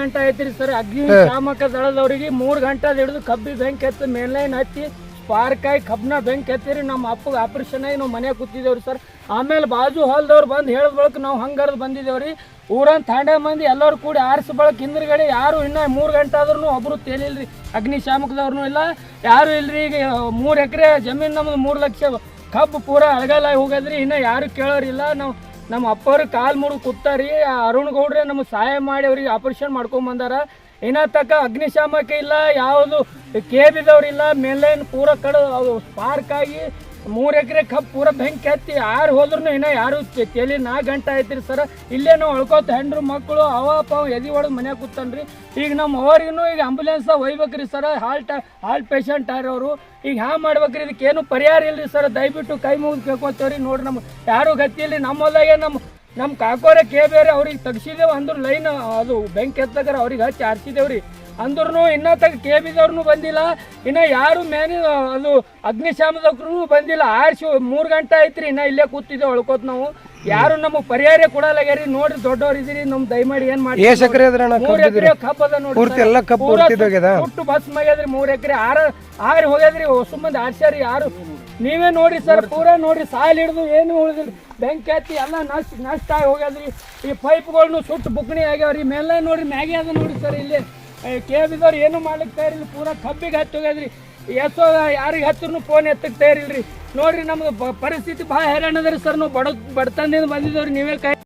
ಗಂಟೆ ಐತ್ರಿ ಸರ್. ಅಗ್ನಿ ಶಾಮಕ ದಳದವ್ರಿಗೆ ಮೂರ್ ಗಂಟೆ ಹಿಡಿದು ಕಬ್ಬಿ ಬೆಂಕಿ ಹತ್ತಿ ಮೇಲ್ಲೈನ್ ಹತ್ತಿ ಸ್ಪಾರ್ಕ್ ಆಗಿ ಕಬ್ನ ಬೆಂಕಿ ಹತ್ತಿರಿ. ನಮ್ಮ ಅಪ್ಪಗೆ ಆಪರೇಷನ್ ಆಗಿ ನಾವು ಮನೆಯಾಗ ಕೂತಿದ್ದೇವ್ರಿ ಸರ್. ಆಮೇಲೆ ಬಾಜು ಹಾಲ್ದವ್ರು ಬಂದು ಹೇಳಿದ ಬಳಕ ನಾವು ಹಂಗಾರದು ಬಂದಿದ್ದೇವ್ರಿ. ಊರನ್ ತಾಂಡೆ ಮಂದಿ ಎಲ್ಲರೂ ಕೂಡಿ ಆರಿಸಿ ಬಳಕ ಹಿಂದ್ರಗಡೆ ಯಾರು ಇನ್ನ ಮೂರು ಗಂಟೆ ಆದ್ರೂ ಒಬ್ರು ತೇಲಿಲ್ರಿ. ಅಗ್ನಿ ಶಾಮಕದವ್ರು ಇಲ್ಲ. ಯಾರು ಇಲ್ರಿ ಈಗ ಮೂರು ಎಕರೆ ಜಮೀನು ನಮ್ದು ಮೂರು ಲಕ್ಷ ಕಬ್ಬು ಪೂರ ಅಳಗಲ್ಲ ಹೋಗದ್ರಿ. ಇನ್ನ ಯಾರು ಕೇಳೋರಿಲ್ಲ ನಾವು ನಮ್ಮ ಅಪ್ಪವ್ರ ಕಾಲ್ ಮುಡು ಕೂತಾರಿ ಅರುಣ್ ಗೌಡ್ರೆ ನಮಗೆ ಸಹಾಯ ಮಾಡಿ ಅವ್ರಿಗೆ ಆಪರೇಷನ್ ಮಾಡ್ಕೊಂಡ್ ಬಂದಾರ. ಇನ್ನ ತಕ್ಕ ಅಗ್ನಿಶಾಮಕ ಇಲ್ಲ, ಯಾವುದು ಕೇಬಿದವ್ರಿಲ್ಲ ಬಿದವ್ರಿಲ್ಲ ಮೇಲೈನ್ ಪೂರ ಕಡೆ ಸ್ಪಾರ್ಕ್ ಆಗಿ ಮೂರು ಎಕರೆ ಕಪ್ ಪೂರ ಬೆಂಕಿ ಹತ್ತಿ ಯಾರು ಹೋದ್ರು ಇನ್ನ ಯಾರು ಕೇಳಿ ನಾಲ್ಕು ಗಂಟೆ ಆಯ್ತಿರಿ ಸರ್. ಇಲ್ಲೇ ನಾವು ಉಳ್ಕೋತ ಹೆಂಡ್ರು ಮಕ್ಕಳು ಅವ ಪಾವ ಎದಿ ಹೊಡೆದು ಮನ್ಯಾಗ ಕೂತನ್ರಿ. ಈಗ ನಮ್ಮ ಅವ್ರಿಗೂ ಈಗ ಆಂಬುಲೆನ್ಸ್ ಒಯ್ಬೇಕ್ರಿ ಸರ್. ಹಾಲ್ಟ್ ಹಾಲ್ ಪೇಷಂಟ್ ಅವರು ಈಗ ಹ್ಯಾಂಗ ಮಾಡ್ಬೇಕ್ರಿ? ಇದಕ್ಕೆ ಏನು ಪರಿಹಾರ ಇಲ್ರಿ ಸರ್. ದಯವಿಟ್ಟು ಕೈ ಮುಗಿದು ಕೇಳ್ಕೊತೇವ್ರಿ. ನೋಡ್ರಿ ನಮ್ಮ ಯಾರು ಗತಿ ಇಲ್ರಿ. ನಮ್ಮ ಹೊಲ್ದಾಗೆ ನಮ್ಮ ನಮ್ಮ ಕಾಕೋರೆ ಕೇ ಬೇರೆ ಅವ್ರಿಗೆ ತಗ್ಸಿದೇವು ಅಂದ್ರೆ ಲೈನ್, ಅದು ಬೆಂಕಿ ಎತ್ತಗಾರ ಅವ್ರಿಗೆ ಹಚ್ಚಿ ಆರಿಸಿದೇವ್ರಿ. ಅಂದ್ರೂ ಇನ್ನ ತಗ ಕೆ ಬಿದವ್ರು ಬಂದಿಲ್ಲ. ಇನ್ನ ಯಾರು ಮ್ಯಾನೇಜ್ ಅದು ಅಗ್ನಿಶಾಮದವ್ರು ಬಂದಿಲ್ಲ. ಆರ್ಸಿ ಮೂರು ಗಂಟೆ ಐತ್ರಿ ಇನ್ನ ಇಲ್ಲೇ ಕೂತಿದ್ದೆ ಒಳ್ಕೋತ್ ನಾವು. ಯಾರು ನಮಗೆ ಪರಿಹಾರ ಕೊಡಲಾಗ್ಯಾರಿ ನೋಡ್ರಿ ದೊಡ್ಡವ್ರು ಇದೀರಿ ನಮ್ ದಯಮಾಡಿ ಏನ್ ಮಾಡಿ ಎಷ್ಟ್ ಎಕರೆ ಮೂರ್ ಎಕರೆ ಕಬ್ಬ ಅದ ಪೂರ್ತಿ. ಎಲ್ಲ ಕಬ್ಬು ಬಸ್ ಮಾಗ್ಯಾದ್ರಿ ಮೂರ್ ಎಕರೆ. ಆರ ಆರಿ ಹೋಗ್ಯಾದ್ರಿ ಹೊಸ ಮಂದಿ ಆರ್ಸ್ಯಾರಿ ಯಾರು. ನೀವೇ ನೋಡಿ ಸರ್ ಪೂರ ನೋಡಿ ಸಾಲ್ ಹಿಡಿದು ಏನು ಉಳಿದಿಲ್ಲ ಬೆಂಕಿ ಹತ್ತಿ ಎಲ್ಲ ನಷ್ಟ ನಷ್ಟ ಆಗಿ ಹೋಗ್ಯಾದ್ರಿ. ಈ ಪೈಪ್ಗಳ್ನು ಸುಟ್ಟು ಬುಕ್ಣಿ ಆಗ್ಯಾವ್ರಿ. ಮೇಲೆ ನೋಡ್ರಿ ಮ್ಯಾಗೆ ಅದ ನೋಡಿ ಸರ್ ಇಲ್ಲಿ. ಕೆ ಬಿದವ್ರು ಏನು ಮಾಡ್ಲಿಕ್ಕೆ ತಯಾರಿಲ್ಲ? ಪೂರಾ ಕಬ್ಬಿಗೆ ಹತ್ತಿ ಹೋಗ್ಯದ್ರಿ. ಎಷ್ಟೋ ಯಾರಿಗೆ ಹತ್ತಿರನು ಫೋನ್ ಎತ್ತಕ್ಕೆ ತಯಾರಿಲ್ರಿ. ನೋಡ್ರಿ ನಮ್ದು ಪರಿಸ್ಥಿತಿ ಭಾಳ ಹೈರಾಣ ರೀ ಸರ್. ನಾವು ಬಡ, ಬಡತನದಿಂದ ಬಂದಿದ್ದೇವ್ರಿ. ನೀವೇ ಕೈ